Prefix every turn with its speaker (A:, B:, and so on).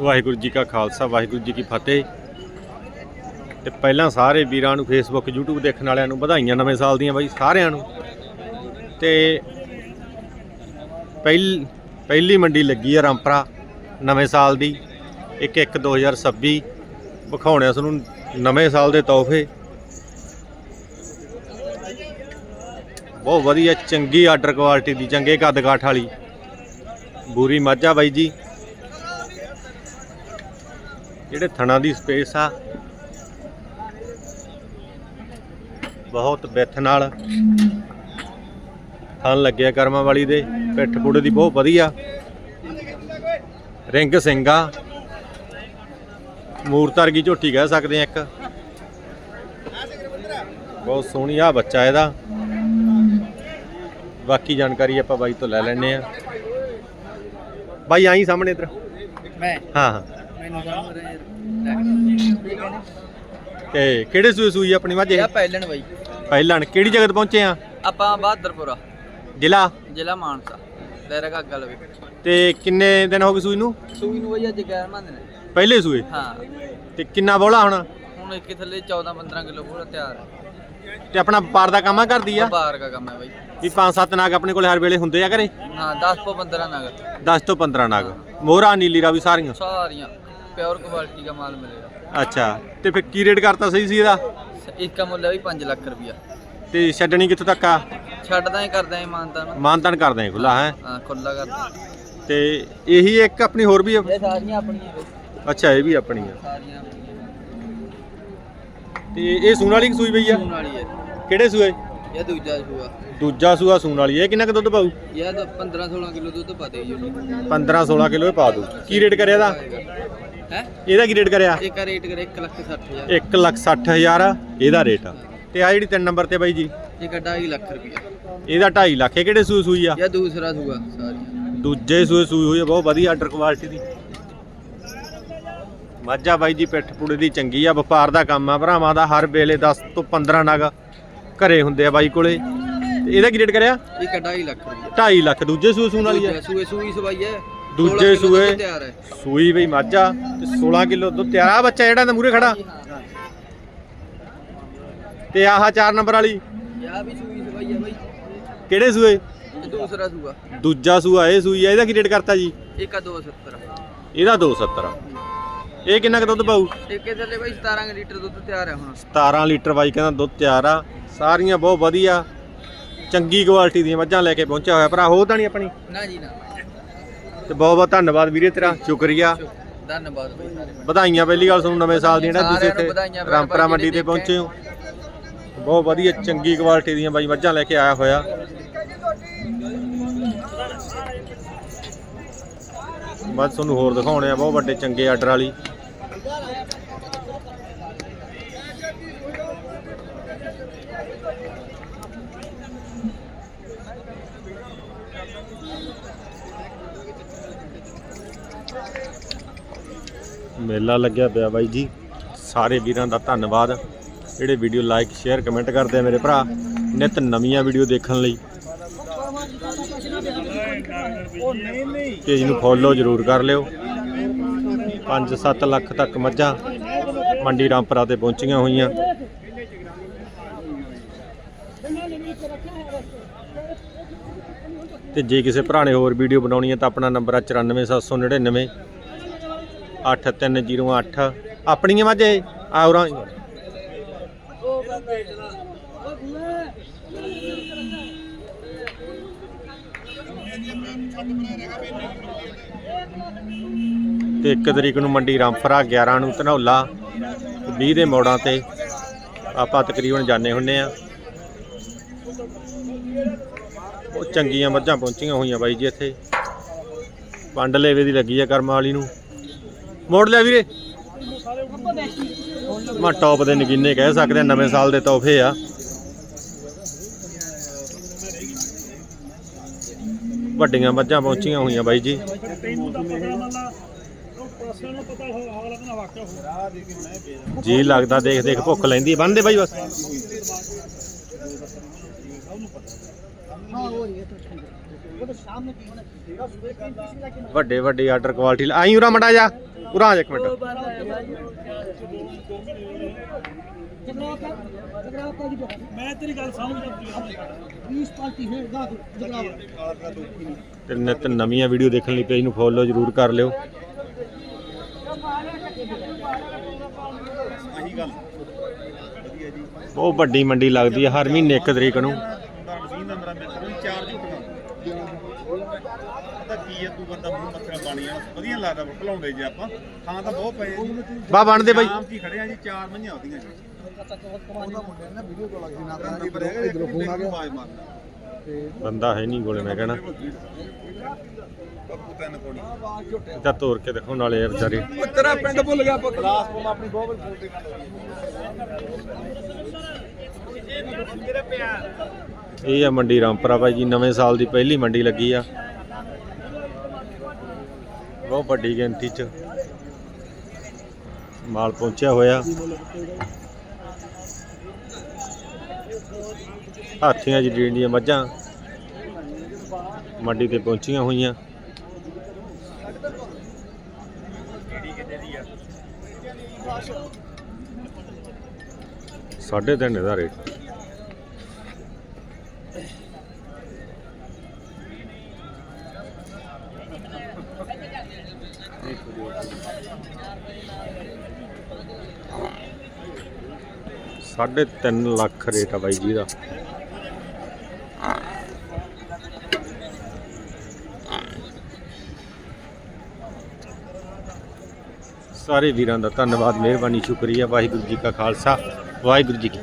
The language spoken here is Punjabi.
A: ਵਾਹਿਗੁਰੂ ਜੀ ਕਾ ਖਾਲਸਾ, ਵਾਹਿਗੁਰੂ ਜੀ ਕੀ ਫਤਿਹ। ਤੇ ਪਹਿਲਾਂ ਸਾਰੇ ਵੀਰਾਂ ਨੂੰ ਫੇਸਬੁੱਕ YouTube ਦੇਖਣ ਵਾਲਿਆਂ ਨੂੰ ਵਧਾਈਆਂ ਨਵੇਂ ਸਾਲ ਦੀਆਂ ਬਾਈ, ਸਾਰਿਆਂ ਨੂੰ। ਤੇ ਪਹਿਲ, ਪਹਿਲੀ ਮੰਡੀ ਲੱਗੀ ਆ ਰਾਮਪਰਾ ਨਵੇਂ ਸਾਲ ਦੀ 1 1 2026 ਵਿਖਾਉਣੇ ਆ ਤੁਹਾਨੂੰ ਨਵੇਂ ਸਾਲ ਦੇ ਤੋਹਫੇ। ਬਹੁਤ ਵਧੀਆ, ਚੰਗੀ ਆਰਡਰ ਕੁਆਲਿਟੀ ਦੀ, ਚੰਗੇ ਕੱਦ ਕਾਠ ਵਾਲੀ। ਬੂਰੀ ਮਾਝਾ ਬਾਈ ਜੀ। ਜਿਹੜੇ ਥਣਾ ਦੀ ਸਪੇਸ ਆ ਬਹੁਤ ਵਿੱਥ ਨਾਲ ਥਣ ਲੱਗਿਆ ਕਰਮਾਂ ਵਾਲੀ ਦੇ ਪਿੱਠ ਪੁੜੇ ਦੀ ਬਹੁਤ ਵਧੀਆ। ਰਿੰਗ ਸਿੰਘਾ ਮੂਰਤ ਵਰਗੀ ਝੋਟੀ ਕਹਿ ਸਕਦੇ ਆ ਇੱਕ। ਬਹੁਤ ਸੋਹਣੀ ਆ ਬੱਚਾ ਇਹਦਾ। ਬਾਕੀ ਜਾਣਕਾਰੀ ਆਪਾਂ ਬਾਈ ਤੋਂ ਲੈ ਲੈਣੇ ਆ ਬਾਈ ਆਈ ਸਾਹਮਣੇ ਇਧਰ।
B: ਮੈਂ?
A: ਹਾਂ ਹਾਂ।
B: ਮੈਨੂੰ
A: ਤੇ ਕਿਹੜੇ ਸੂਏ ਸੂਈ ਆ ਆਪਣੀ ਮੱਝ ਇਹ
B: ਇਹ ਪਹਿਲਣ ਬਾਈ।
A: ਪਹਿਲਾਂ ਕਿਹੜੀ ਜਗ੍ਹਾ ਤੇ ਪਹੁੰਚੇ ਆ?
B: ਆਪਾਂ ਬਹਾਦਰਪੁਰਾ।
A: ਜ਼ਿਲ੍ਹਾ?
B: ਜ਼ਿਲ੍ਹਾ ਮਾਨਸਾ। ਦਾਇਰਾ ਘਾਗਾ ਲਵੇ
A: ਤੇ ਕਿੰਨੇ ਦਿਨ ਹੋ ਗਏ ਸੂਈ ਨੂੰ?
B: ਸੂਈ ਨੂੰ ਬਾਈ ਅੱਜ ਗੈਰ ਮੰਨ ਨੇ।
A: ਪਹਿਲੇ ਸੂਏ?
B: ਹਾਂ।
A: ਤੇ ਕਿੰਨਾ ਬੋਲਾ ਹੁਣ?
B: ਹੁਣ ਇੱਕ ਥੱਲੇ 14 15 ਕਿਲੋ ਪੂਰਾ ਤਿਆਰ ਹੈ
A: ਤੇ ਆਪਣਾ ਵਪਾਰ ਦਾ ਕੰਮ ਆ ਕਰਦੀ ਆ?
B: ਬਾਹਰ ਦਾ ਕੰਮ ਹੈ ਬਾਈ।
A: ਵੀ 5-7 ਨਾਗ ਆਪਣੇ ਕੋਲ ਹਰ ਵੇਲੇ ਹੁੰਦੇ ਆ ਘਰੇ?
B: ਹਾਂ 10 ਤੋਂ 15 ਨਗ।
A: 10 ਤੋਂ 15 ਨਾਗ। ਮੋਹਰਾ ਨੀਲੀ ਰਾਵੀ ਸਾਰੀਆਂ?
B: ਸਾਰੀਆਂ। ਪਿਓਰ ਕੁਆਲਿਟੀ ਦਾ ਮਾਲ ਮਿਲੇਗਾ।
A: ਅੱਛਾ ਤੇ ਫਿਰ ਕੀ ਰੇਟ ਕਰਤਾ ਸਹੀ ਸੀ ਇਹਦਾ?
B: ਇੱਕ ਦਾ ਮੁੱਲ ਹੈ ਵੀ 5 ਲੱਖ ਰੁਪਿਆ
A: ਤੇ ਛੱਡਣੀ ਕਿੱਥੋਂ ਤੱਕ ਆ?
B: ਛੱਡਦਾ ਹੀ ਕਰਦਾ ਹੀ ਮਾਨਤਾ ਨੂੰ
A: ਮਾਨਤਾਨ ਕਰਦੇ ਆ ਖੁੱਲਾ ਹੈ?
B: ਹਾਂ ਖੁੱਲਾ ਕਰਦਾ।
A: ਤੇ ਇਹੀ ਇੱਕ ਆਪਣੀ ਹੋਰ ਵੀ ਆ?
B: ਇਹ ਸਾਰੀਆਂ ਆਪਣੀਆਂ ਬਾਈ
A: ਅੱਛਾ ਇਹ ਵੀ ਆਪਣੀ ਆ। ਤੇ ਇਹ ਸੂਣ ਵਾਲੀ ਸੂਈ ਪਈ ਆ?
B: ਸੂਣ ਵਾਲੀ ਹੈ
A: ਕਿਹੜੇ ਸੂਏ?
B: ਇਹ ਦੂਜਾ ਸੂਆ।
A: ਦੂਜਾ ਸੂਆ ਸੂਣ ਵਾਲੀ ਹੈ ਕਿੰਨਾ ਕੁ ਦੁੱਧ ਪਾਊ?
B: ਇਹ ਤਾਂ 15 16 ਕਿਲੋ ਦੁੱਧ ਪਾ ਦੇ ਜੀ
A: 15 16 ਕਿਲੋ ਇਹ ਪਾ ਦੂ। ਕੀ ਰੇਟ ਕਰਿਆ ਇਹਦਾ?
B: ਹੈ।
A: ਇਹਦਾ ਕੀ ਰੇਟ ਕਰਿਆ?
B: ਇੱਕ ਦਾ ਰੇਟ ਕਰੇ 1 ਲੱਖ 60 ਹਜ਼ਾਰ।
A: 1 ਲੱਖ 60 ਹਜ਼ਾਰ ਇਹਦਾ ਰੇਟ ਆ। ਤੇ ਆ ਜਿਹੜੀ ਤਿੰਨ ਨੰਬਰ ਤੇ ਬਾਈ ਜੀ?
B: ਇੱਕ 2.5 ਲੱਖ ਰੁਪਇਆ।
A: ਇਹਦਾ 2.5 ਲੱਖ ਇਹ ਕਿਹੜੇ ਸੂਏ ਸੂਈ ਆ?
B: ਜਾਂ ਦੂਸਰਾ ਸੂਆ ਸਾਰੀਆਂ
A: ਦੂਜੇ ਸੂਏ ਸੂਈ ਹੋਈ ਆ ਬਹੁਤ ਵਧੀਆ ਆਰਡਰ ਕੁਆਲਿਟੀ ਦੀ। ਮਾਝਾ ਬਾਈ ਜੀ ਪਿੱਠ ਪੁੜੇ ਦੀ ਚੰਗੀ ਆ ਵਪਾਰ ਦਾ ਕੰਮ ਆ ਭਰਾਵਾਂ ਦਾ ਹਰ ਵੇਲੇ 10 ਤੋਂ 15 ਨਗ ਘਰੇ ਹੁੰਦੇ ਆ ਬਾਈ ਕੋਲੇ। ਤੇ ਇਹਦਾ ਕੀ ਰੇਟ ਕਰਿਆ?
B: ਇੱਕ 2.5 ਲੱਖ ਰੁਪਇਆ।
A: 2.5 ਲੱਖ ਦੂਜੇ ਸੂਏ ਸੂਣ ਵਾਲੀ ਆ।
B: ਸੂਏ ਸੂਈ ਸਵਾਈ ਹੈ
A: ਦੂਜੇ
B: 16 ਕਿਲੋ ਦੁੱਧ
A: ਸੂਏ।
B: ਤਿਆਰ ਹੈ।
A: ਸੂਈ ਬਈ ਮਾਝਾ ਤੇ 16 ਕਿਲੋ ਦੁੱਧ ਤਿਆਰ ਆ। ਬੱਚਾ ਜਿਹੜਾ ਇਹਦਾ ਮੂਰੇ ਖੜਾ। ਤੇ ਆਹ 4 ਨੰਬਰ ਵਾਲੀ।
B: ਯਾ ਵੀ ਸੂਈ ਸਵਾਈ ਹੈ ਬਾਈ।
A: ਕਿਹੜੇ ਸੂਏ?
B: ਇਹ ਦੂਸਰਾ ਸੂਆ।
A: ਦੂਜਾ ਸੂਆ ਇਹ ਸੂਈ ਆ। ਇਹਦਾ ਕੀ ਰੇਟ ਕਰਤਾ ਜੀ?
B: ਇੱਕ 270
A: ਇਹਦਾ 270 ਇਹ ਕਿੰਨਾ ਕੁ ਦੁੱਧ ਪਾਊ?
B: ਇੱਕ ਲਈ ਬਾਈ 17 ਕੁ ਲੀਟਰ ਦੁੱਧ ਤਿਆਰ ਹੈ ਹੁਣ।
A: 17 ਲੀਟਰ ਬਾਈ ਕਹਿੰਦਾ ਦੁੱਧ ਤਿਆਰ ਆ। ਸਾਰੀਆਂ ਬਹੁਤ ਵਧੀਆ। ਚੰਗੀ ਕੁਆਲਿਟੀ ਦੀਆਂ ਮੱਝਾਂ ਲੈ ਕੇ ਪਹੁੰਚਿਆ ਹੋਇਆ। ਭਰਾ ਹੋ ਤਾਂ ਨਹੀਂ ਆਪਣੀ?
B: ਨਾ ਜੀ ਨਾ।
A: ਤੇ ਬਹੁਤ ਬਹੁਤ ਧੰਨਵਾਦ ਵੀਰੇ ਤੇਰਾ ਸ਼ੁਕਰੀਆ।
B: ਧੰਨਵਾਦ ਬਾਈ ਸਾਰੇ।
A: ਵਧਾਈਆਂ ਪਹਿਲੀ ਗੱਲ ਤੁਹਾਨੂੰ ਨਵੇਂ ਸਾਲ ਦੀਆਂ ਜਿਹੜਾ ਤੁਸੀਂ
B: ਸਾਰਿਆਂ ਨੂੰ
A: ਇੱਥੇ
B: ਵਧਾਈਆਂ ਭੈਣ
A: ਰਾਮਪੁਰਾ
B: ਭਾਈ
A: ਮੰਡੀ ਤੇ
B: ਜਿਹੜੇ
A: ਪਹੁੰਚੇ ਹੋ। ਬਹੁਤ ਵਧੀਆ ਚੰਗੀ ਕੁਆਲਿਟੀ ਦੀਆਂ ਬਾਈ ਮੱਝਾਂ ਲੈ ਕੇ ਆਇਆ ਹੋਇਆ। ਬਸ ਤੁਹਾਨੂੰ ਹੋਰ ਦਿਖਾਉਣੇ ਆ ਬਹੁਤ ਵੱਡੇ ਚੰਗੇ ਆਰਡਰ ਵਾਲੀ। ਮੇਲਾ ਲੱਗਿਆ ਪਿਆ ਬਾਈ ਜੀ। ਸਾਰੇ ਵੀਰਾਂ ਦਾ ਧੰਨਵਾਦ। ਜਿਹੜੇ ਵੀਡੀਓ ਲਾਈਕ ਸ਼ੇਅਰ ਕਮੈਂਟ ਕਰਦੇ ਆ ਮੇਰੇ ਭਰਾ, ਨਿਤ ਨਵੀਆਂ ਵੀਡੀਓ ਦੇਖਣ ਲਈ। ਪੇਜ ਨੂੰ ਫੋਲੋ ਜ਼ਰੂਰ ਕਰ ਲਿਓ। 5-7 ਲੱਖ ਤੱਕ ਮੱਝਾਂ ਮੰਡੀ ਰਾਮਪਰਾ ਤੇ ਪਹੁੰਚੀਆਂ ਹੋਈਆਂ। ਤੇ ਜੇ ਕਿਸੇ ਭਰਾ ਨੇ ਹੋਰ ਵੀਡੀਓ ਬਣਾਉਣੀ ਹੈ ਤਾਂ ਆਪਣਾ ਨੰਬਰ ਆ 94799 8308 ਆਪਣੀਆਂ ਮੱਝ ਇਹ ਆਉਰਾਂ ਤੇ 1 ਤਰੀਕ ਨੂੰ ਮੰਡੀ ਰਾਮਫਰਾ 11 ਨੂੰ ਧਨੌਲਾ 20 ਦੇ ਮੋੜਾਂ ਤੇ। ਆਪਾਂ ਤਕਰੀਬਨ ਜਾਣੇ ਹੁੰਨੇ ਆ। ਉਹ ਚੰਗੀਆਂ ਮੱਝਾਂ ਪਹੁੰਚੀਆਂ ਹੋਈਆਂ ਬਾਈ ਜੀ ਇੱਥੇ। ਪੰਡ ਲੇਵੇ ਦੀ ਲੱਗੀ ਆ ਕਰਮ ਵਾਲੀ ਨੂੰ। ਮੋੜ ਲਿਆ ਵੀਰੇ। ਮਾ ਟੌਪ ਦੇ ਨਗੀਨੇ ਕਹਿ ਸਕਦੇ ਆ, ਨਵੇਂ ਸਾਲ ਦੇ ਤੋਹਫੇ ਆ। ਵੱਡੀਆਂ ਮੱਝਾਂ ਪਹੁੰਚੀਆਂ ਹੋਈਆਂ ਬਾਈ ਜੀ। ਜੀ ਲੱਗਦਾ ਦੇਖ ਦੇਖ ਭੁੱਖ ਲੈਂਦੀ ਬੰਦੇ ਬਾਈ ਬਸ। ਵੱਡੇ ਵੱਡੇ ਆਰਡਰ ਕੁਆਲਿਟੀ ਆਈ ਉਰਾ ਮੜਾ ਜਾ ਉਰਾਂ ਆ ਜਾ ਇੱਕ ਮਿੰਟ।
C: ਮੈਂ ਤੇਰੀ ਗੱਲ ਸਮਝਦਾ 20 ਪਾਲਟੀ ਹੈ ਗਾ ਜਗਰਾਵਾ
A: ਤੇ ਨਿਤ ਨਵੀਆਂ ਵੀਡੀਓ ਦੇਖਣ ਲਈ ਪੇਜ ਨੂੰ ਫੋਲੋ ਜ਼ਰੂਰ ਕਰ ਲਿਓ। ਬਹੁਤ ਵੱਡੀ ਮੰਡੀ ਲੱਗਦੀ ਹੈ ਹਰ ਮਹੀਨੇ ਇੱਕ ਤਰੀਕ ਨੂੰ
D: ਮੁੰਡਾ ਮਸ਼ੀਨ ਦਾ ਮੇਰਾ ਮਿੱਤਰ ਵੀ ਚਾਰ ਝੁੱਟੀਆਂ ਪਤਾ ਕੀ ਹੈ ਤੂੰ ਬੰਦਾ ਮੂੰਹ ਮੱਥਰਾ ਬਣ ਜਾਣਾ ਵਧੀਆ ਲੱਗਦਾ ਭਲਾਉਂਦੇ ਜੇ ਆਪਾਂ। ਥਾਂ ਤਾਂ ਬਹੁਤ ਪਏ ਆ ਜੀ।
A: ਬਾ ਬਣਦੇ ਬਾਈ।
D: ਆਮ ਖੜੇ ਆ ਜੀ ਚਾਰ ਜੀ। ਫੋਨ
A: ਬੰਦਾ ਹੈ ਨਹੀਂ ਕੋਲੇ ਮੈਂ ਕਹਿਣਾ।
D: ਬੱਬੂ ਤਿੰਨ ਕੋਣੀ।
A: ਇਹ ਤਾਂ ਤੋਰ ਕੇ ਦੇਖੋ ਨਾਲੇ ਯਾਰ ਵਿਚਾਰੇ।
B: ਤੇਰਾ ਪਿੰਡ ਭੁੱਲ ਗਿਆ ਪੁੱਤ।
D: ਕਲਾਸ ਕੋਲ ਆਪਣੀ ਬਹੁਤ ਬੜੀ ਫੋਟੋ ਗੱਲ
A: ਇਹ ਆ ਮੰਡੀ ਰਾਮਪੁਰਾ ਬਾਈ ਜੀ ਨਵੇਂ ਸਾਲ ਦੀ ਪਹਿਲੀ ਮੰਡੀ ਲੱਗੀ ਆ। ਬਹੁਤ ਵੱਡੀ ਗਿਣਤੀ ਚ ਮਾਲ ਪਹੁੰਚਿਆ ਹੋਇਆ। ਹਾਥੀਆਂ ਜੀ ਦੀਆਂ ਮੱਝਾਂ ਮੰਡੀ ਤੇ ਪਹੁੰਚੀਆਂ ਹੋਈਆਂ। ਸਾਢੇ ਤਿੰਨ ਦਾ ਰੇਟ ਸਾਢੇ ਤਿੰਨ ਲੱਖ ਰੇਟ ਆ ਬਾਈ ਜੀ ਦਾ। ਸਾਰੇ ਵੀਰਾਂ ਦਾ ਧੰਨਵਾਦ, ਮਿਹਰਬਾਨੀ, ਸ਼ੁਕਰੀਆ। ਵਾਹਿਗੁਰੂ ਜੀ ਕਾ ਖਾਲਸਾ, ਵਾਹਿਗੁਰੂ ਜੀ ਕੀ